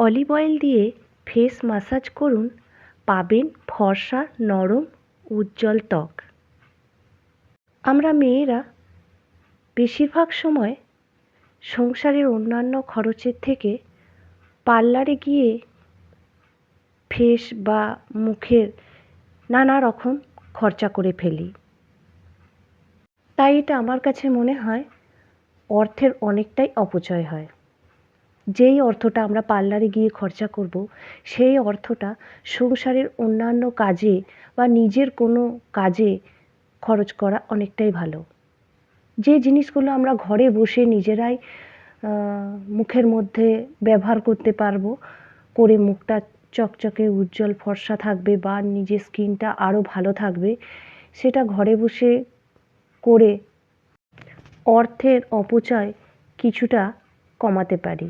Olive oil দিয়ে face massage করুন। পাবেন ফর্সা, নরম, উজ্জ্বল ত্বক। আমরা মেয়েরা বেশিরভাগ সময় সংসারের অন্যান্য খরচের থেকে পার্লারে গিয়ে ফেস বা মুখের নানা রকম খরচা করে ফেলি। তাই এটা আমার কাছে মনে হয় অর্থের অনেকটাই অপচয় হয়। যেই অর্থটা আমরা পার্লারে গিয়ে খরচা করব, সেই অর্থটা সংসারের অন্যান্য কাজে বা নিজের কোনো কাজে খরচ করা অনেকটাই ভালো। যে জিনিসগুলো আমরা ঘরে বসে নিজেরাই মুখের মধ্যে ব্যবহার করতে পারব, করে মুখটা চকচকে উজ্জ্বল ফর্সা থাকবে বা নিজের স্কিনটা আরও ভালো থাকবে, সেটা ঘরে বসে করে অর্থের অপচয় কিছুটা কমাতে পারি।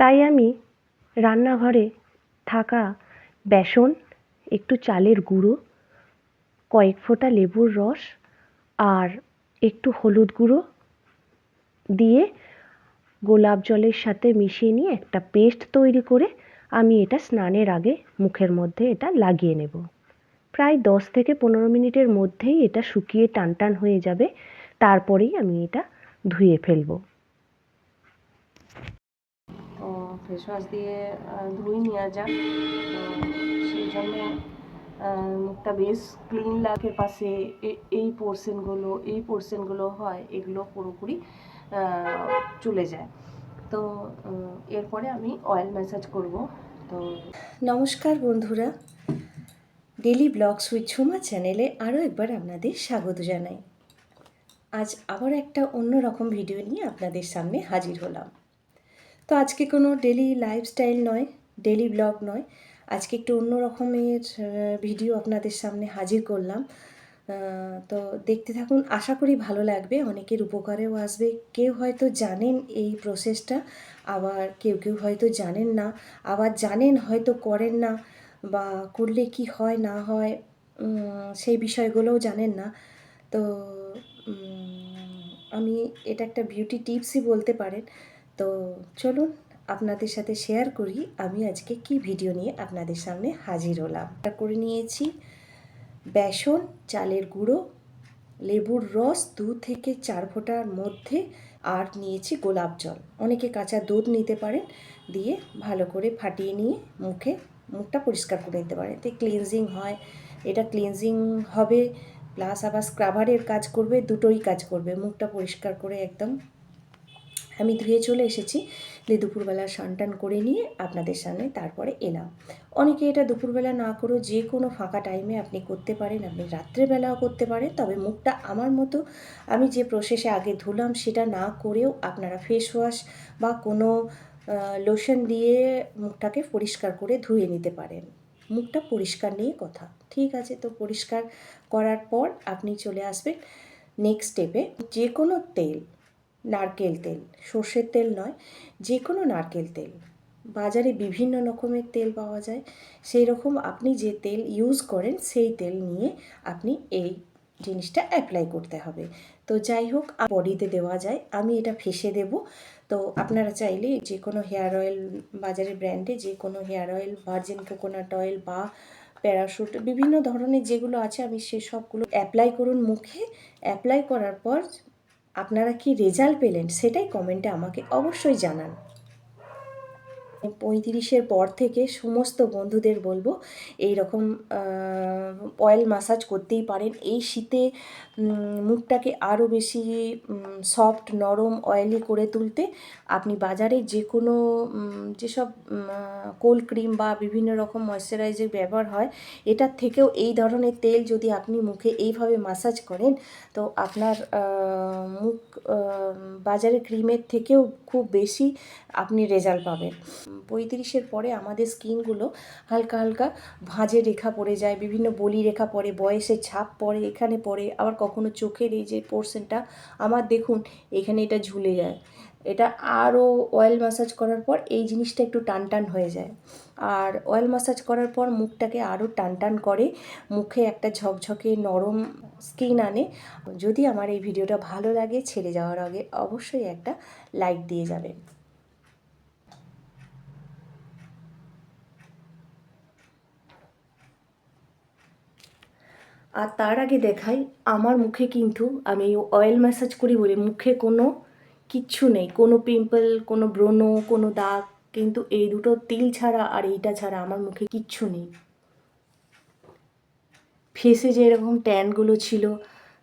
তাই আমি রান্নাঘরে থাকা বেসন, একটু চালের গুঁড়ো, কয়েক ফোঁটা লেবুর রস আর একটু হলুদ গুঁড়ো দিয়ে গোলাপ জলের সাথে মিশিয়ে নিয়ে একটা পেস্ট তৈরি করে আমি এটা স্নানের আগে মুখের মধ্যে এটা লাগিয়ে নেব। প্রায় দশ থেকে পনেরো মিনিটের মধ্যেই এটা শুকিয়ে টান টান হয়ে যাবে, তারপরেই আমি এটা ধুয়ে ফেলব তো ফেস ওয়াশ দিয়ে ধুই নেওয়া যাক। সেই জন্যে মুখটা বেশ ক্লিন লাগে পাশে এই পোর্শনগুলো এই পোর্শনগুলো হয়, এগুলো পুরোপুরি চলে যায়। তো এরপরে আমি অয়েল ম্যাসাজ করব। তো নমস্কার বন্ধুরা। ডেলি ব্লগস উইথ ঝুমা চ্যানেলে আরও একবার আপনাদের স্বাগত জানাই। আজ আবার একটা অন্য রকম ভিডিও নিয়ে আপনাদের সামনে হাজির হলাম। তো আজকে কোনো ডেলি লাইফস্টাইল নয় ডেলি ব্লগ নয়। আজকে একটু অন্য রকমের ভিডিও আপনাদের সামনে হাজির করলাম। তো দেখতে থাকুন, আশা করি ভালো লাগবে। অনেকের উপকারেও আসবে। কেউ হয়তো জানেন এই প্রসেসটা আবার কেউ কেউ হয়তো জানেন না। আবার জানেন, হয়তো করেন না, বা করলে কি হয়, না হয় সেই বিষয়গুলোও জানেন না। তো আমি এটা একটা বিউটি টিপসই বলতে পারেন। তো চলুন আপনাদের সাথে শেয়ার করি আমি আজকে কি ভিডিও নিয়ে আপনাদের সামনে হাজির হলাম। করে নিয়েছি বেসন, চালের গুঁড়ো, লেবুর রস, দু থেকে চার ফোঁটার মধ্যে আর নিয়েছি গোলাপ জল। অনেকে কাঁচা দুধ নিতে পারেন, দিয়ে ভালো করে ফাটিয়ে নিয়ে মুখে, মুখটা পরিষ্কার করে নিতে পারেন। এতে ক্লিনজিং হয়, এটা ক্লিনজিং হবে প্লাস আবার স্ক্রাবারের কাজ করবে, দুটোই কাজ করবে। মুখটা পরিষ্কার করে একদম আমি ধুয়ে চলে এসেছি। দিয়ে দুপুরবেলা টান করে নিয়ে আপনাদের সামনে তারপরে এলাম। অনেকে এটা দুপুরবেলা না করেও যে কোনো ফাঁকা টাইমে আপনি করতে পারেন, আপনি রাত্রেবেলাও করতে পারেন। তবে মুখটা আমার মতো আমি যে প্রসেসে আগে ধুলাম সেটা না করেও আপনারা ফেস ওয়াশ বা কোনো লোশন দিয়ে মুখটাকে পরিষ্কার করে ধুয়ে নিতে পারেন। মুখটা পরিষ্কার নিয়ে কথা। ঠিক আছে, তো পরিষ্কার করার পর আপনি চলে আসবেন নেক্সট স্টেপে যে কোনো তেল নারকেল তেল, সর্ষের তেল নয় যে কোনো নারকেল তেল। বাজারে বিভিন্ন রকমের তেল পাওয়া যায়। সেই রকম আপনি যে তেল ইউজ করেন, সেই তেল নিয়ে আপনি এই জিনিসটা অ্যাপ্লাই করতে হবে। তো যাই হোক বডিতে দেওয়া যায়। আমি এটা ফেসে দেব। তো আপনারা চাইলে যে কোনো হেয়ার অয়েল বাজারের ব্র্যান্ডে যে কোনো hair oil virgin coconut oil বা প্যারাশুট বিভিন্ন ধরনের যেগুলো আছে, আমি সেসবগুলো অ্যাপ্লাই করুন মুখে। অ্যাপ্লাই করার পর আপনারা কি রেজাল্ট পেলেন সেটাই কমেন্টে আমাকে অবশ্যই জানান। পঁয়ত্রিশের পর থেকে সমস্ত বন্ধুদের বলব এই রকম অয়েল মাসাজ করতেই পারেন। এই শীতে মুখটাকে আরও বেশি সফট নরম অয়েলি করে তুলতে আপনি বাজারে যে কোনো যেসব কোল্ড ক্রিম বা বিভিন্ন রকম ময়শ্চারাইজার ব্যবহার হয়, এটার থেকেও এই ধরনের তেল যদি আপনি মুখে এইভাবে মাসাজ করেন, তো আপনার মুখ বাজারে ক্রিমের থেকেও খুব বেশি আপনি রেজাল্ট পাবেন। পঁয়ত্রিশের পরে আমাদের স্কিনগুলো হালকা হালকা ভাঁজে রেখা পড়ে যায়, বিভিন্ন বলি রেখা পড়ে, বয়সের ছাপ পড়ে, এখানে পড়ে, আবার কখনো চোখের এই যে পোর্শনটা আমার দেখুন, এখানে এটা ঝুলে যায়। এটা আরও অয়েল ম্যাসাজ করার পর এই জিনিসটা একটু টান টান হয়ে যায়। আর অয়েল ম্যাসাজ করার পর মুখটাকে আরও টান টান করে, মুখে একটা ঝকঝকে নরম স্কিন আনে। যদি আমার এই ভিডিওটা ভালো লাগে, ছেড়ে যাওয়ার আগে অবশ্যই একটা লাইক দিয়ে যাবেন। আর তার আগে দেখাই, আমার মুখে কিন্তু আমি অয়েল ম্যাসাজ করি বলে মুখে কোনো কিচ্ছু নেই। কোনো পিম্পল কোনো ব্রণ, কোনো দাগ, কিন্তু এই দুটো তিল ছাড়া আর এইটা ছাড়া আমার মুখে কিচ্ছু নেই। ফেসে যে এরকম ট্যানগুলো ছিল,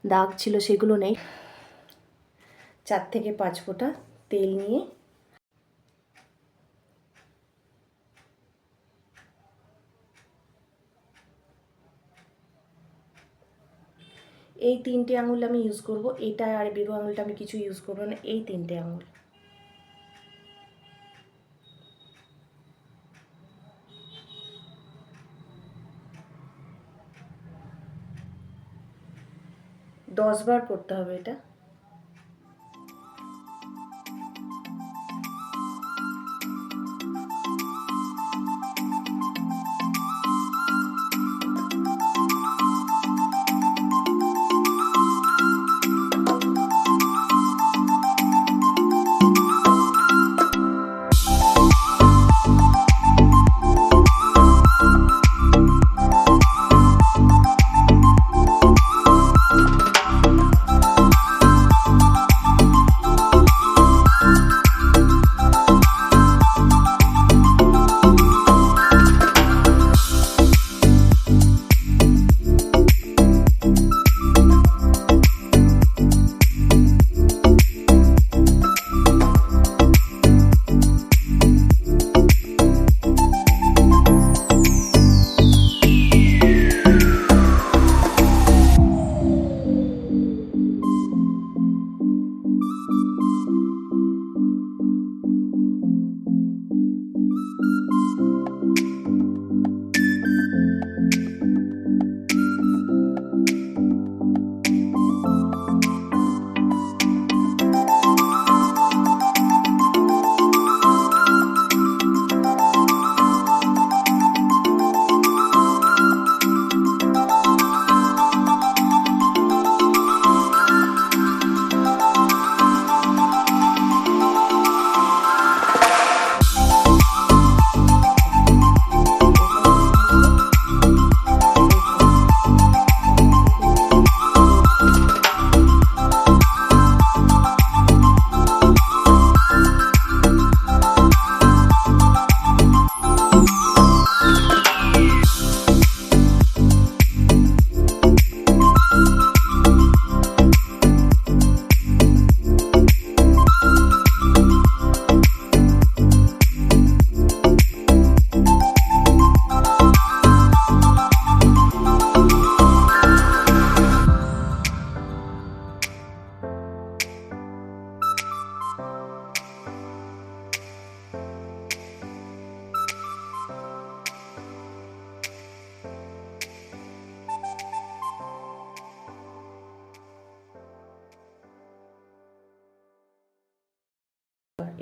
দাগ ছিল, সেগুলো নেই। চার থেকে পাঁচ ফোঁটা তেল নিয়ে এই তিনটে আঙুল আমি ইউজ করব, এটা আর বেরো আঙুলটা আমি কিছু ইউজ করব না, এই তিনটে আঙুল। দশবার করতে হবে এটা।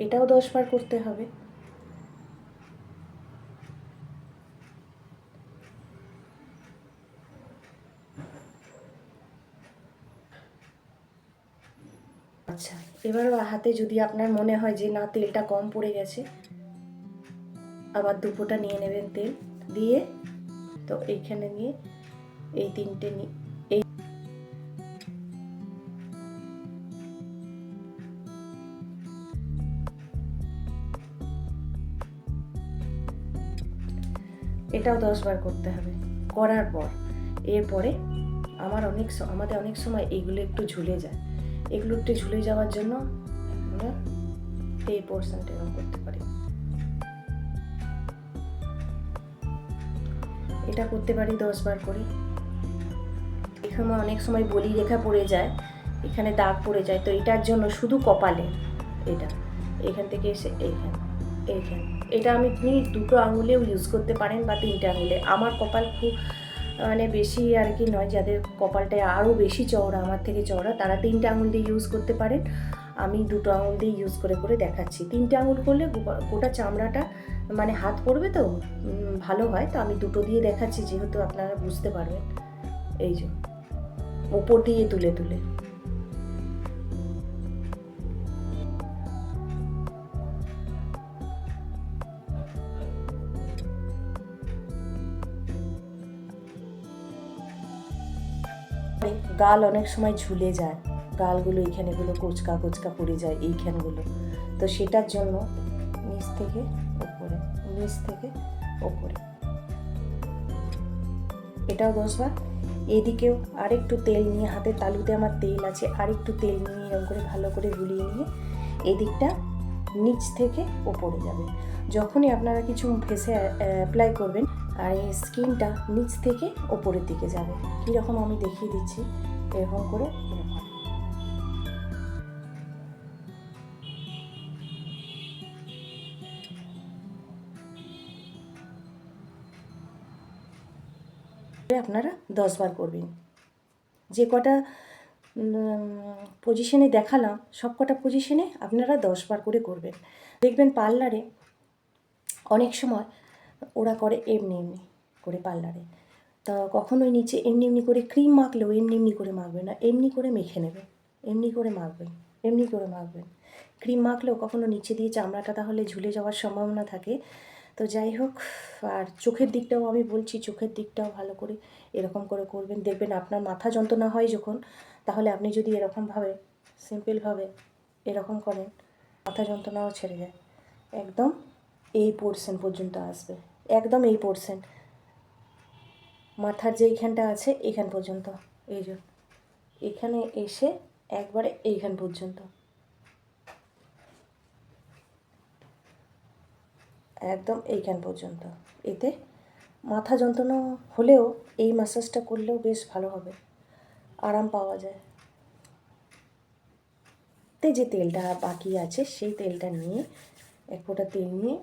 এটাও দশ বার করতে হবে। আচ্ছা এবার হাতে যদি আপনার মনে হয় যে না, তেলটা কম পড়ে গেছে, আবার দুপোটা নিয়ে নেবেন তেল দিয়ে। তো এইখানে নিয়ে এই তিনটে নিয়ে এটাও দশ বার করতে হবে। করার পর। এরপরে আমার অনেক আমাদের অনেক সময় এগুলো একটু ঝুলে যায়। এগুলো একটু ঝুলে যাওয়ার জন্য আমরা এই পোর্শনটা এরকম করতে পারি। এটা করতে পারি দশ বার করে এখানে অনেক সময় বলি রেখা পড়ে যায়, এখানে দাগ পড়ে যায়। তো এটার জন্য শুধু কপালে এটা। এখান থেকে এসে এইখানে এইখানে। এটা আমি আপনি দুটো আঙুলেও ইউজ করতে পারেন বা তিনটে আঙুলে। আমার কপাল খুব মানে বেশি আর কি নয়, যাদের কপালটা আরও বেশি চওড়া, আমার থেকে চওড়া, তারা তিনটে আঙুল দিয়ে ইউজ করতে পারেন। আমি দুটো আঙুল দিয়ে ইউজ করে করে দেখাচ্ছি। তিনটে আঙুল করলে গোটা চামড়াটা মানে হাত পড়বে তো ভালো হয়। তো আমি দুটো দিয়ে দেখাচ্ছি, যেহেতু আপনারা বুঝতে পারবেন। এই যে, ওপর দিয়ে তুলে তুলে। গাল অনেক সময় ঝুলে যায়। গালগুলো এইখানেগুলো কোচকা কোচকা পড়ে যায় এইখানগুলো। তো সেটার জন্য নিচ থেকে ওপরে, নিচ থেকে ওপরে। এটাও দশবার এদিকেও আরেকটু তেল নিয়ে, হাতে তালুতে আমার তেল আছে, আরেকটু তেল নিয়ে এরকম করে ভালো করে গুলিয়ে নিয়ে এদিকটা নিচ থেকে ওপরে যাবে। যখনই আপনারা কিছু ফেসে অ্যাপ্লাই করবেন আর এই স্কিনটা নিচ থেকে ওপরের দিকে যাবে। কীরকম আমি দেখিয়ে দিচ্ছি, এরকম করে এরকম। আপনারা দশবার করবেন। যে কটা পজিশনে দেখালাম, সব কটা পজিশনে আপনারা দশবার করে করবেন। দেখবেন পার্লারে অনেক সময় ওরা করে এমনি এমনি করে পার্লারে। তা কখনোই নিচে এমনি এমনি করে ক্রিম মাখলেও এমনি এমনি করে মাখবে না, এমনি করে মেখে নেবে, এমনি করে মাখবেন, এমনি করে মাখবেন। ক্রিম মাখলেও কখনো নিচে দিয়ে চামড়াটা তাহলে ঝুলে যাওয়ার সম্ভাবনা থাকে। তো যাই হোক, আর চোখের দিকটাও আমি বলছি, চোখের দিকটাও ভালো করে এরকম করে করবেন। দেখবেন আপনার মাথা যন্ত্রণা হয় যখন, তাহলে আপনি যদি এরকমভাবে সিম্পলভাবে এরকম করেন, মাথা যন্ত্রণাও ছেড়ে যায়। একদম এই পোর্শন পর্যন্ত আসবে। একদম এই পোর্শন মাথার যে এইখানটা আছে, এইখান পর্যন্ত। এই যে, এখানে এসে একবারে এইখান পর্যন্ত। একদম এইখান পর্যন্ত। এতে মাথা যন্ত্রণা হলেও এই ম্যাসাজটা করলেও বেশ ভালো হবে। আরাম পাওয়া যায়। তে যে তেলটা বাকি আছে, সেই তেলটা নিয়ে এক ফোঁটা তেল নিয়ে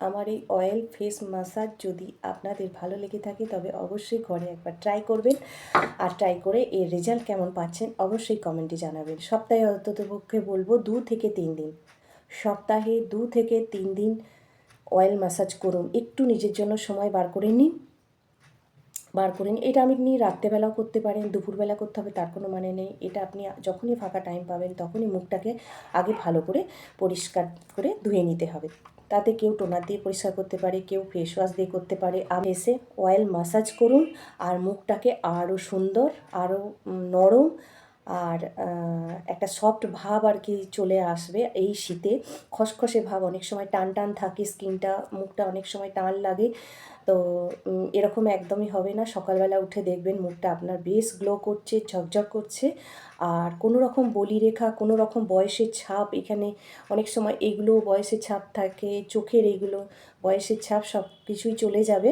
আমার এই অয়েল ফেস মাসাজ যদি আপনাদের ভালো লেগে থাকে, তবে অবশ্যই ঘরে একবার ট্রাই করবেন। আর ট্রাই করে এর রেজাল্ট কেমন পাচ্ছেন, অবশ্যই কমেন্টে জানাবেন। সপ্তাহে অন্ততপক্ষে বলব দু থেকে তিন দিন। সপ্তাহে দু থেকে তিন দিন অয়েল ম্যাসাজ করুন। একটু নিজের জন্য সময় বার করে নিন। বার করে নিন। এটা আপনি রাত্রেবেলাও করতে পারেন, দুপুরবেলা করতে হবে, তার কোনো মানে নেই। এটা আপনি যখনই ফাঁকা টাইম পাবেন, তখনই মুখটাকে আগে ভালো করে পরিষ্কার করে ধুয়ে নিতে হবে। তাতে কেউ টোনার দিয়ে পরিষ্কার করতে পারে, কেউ ফেস ওয়াশ দিয়ে করতে পারে। আর এসে অয়েল মাসাজ করুন আর মুখটাকে আরও সুন্দর আরও নরম আর একটা সফট ভাব আর কি চলে আসবে এই শীতে। খসখসে ভাব অনেক সময় টান টান থাকে, স্কিনটা, মুখটা অনেক সময় টান লাগে। তো এরকম একদমই হবে না। সকালবেলা উঠে দেখবেন মুখটা আপনার বেশ গ্লো করছে, ঝকঝক করছে। আর কোনো রকম বলিরেখা কোনো রকম বয়সের ছাপ এখানে অনেক সময় এগুলো বয়সের ছাপ থাকে, চোখের এগুলো বয়সের ছাপ সব কিছুই চলে যাবে।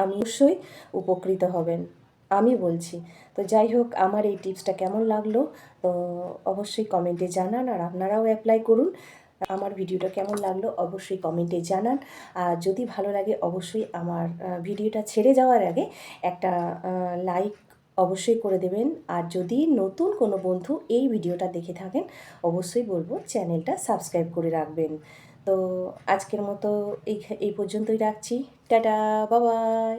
আমি অবশ্যই উপকৃত হবেন। আমি বলছি। তো যাই হোক, আমার এই টিপসটা কেমন লাগল, তো অবশ্যই কমেন্টে জানান আর আপনারাও অ্যাপ্লাই করুন। আমার ভিডিওটা কেমন লাগল অবশ্যই কমেন্টে জানান। আর যদি ভালো লাগে, অবশ্যই আমার ভিডিওটা ছেড়ে যাওয়ার আগে একটা লাইক অবশ্যই করে দেবেন। আর যদি নতুন কোনো বন্ধু এই ভিডিওটা দেখে থাকেন, অবশ্যই বলব চ্যানেলটা সাবস্ক্রাইব করে রাখবেন। তো আজকের মতো এই এই পর্যন্তই রাখছি। টাটা বাবাই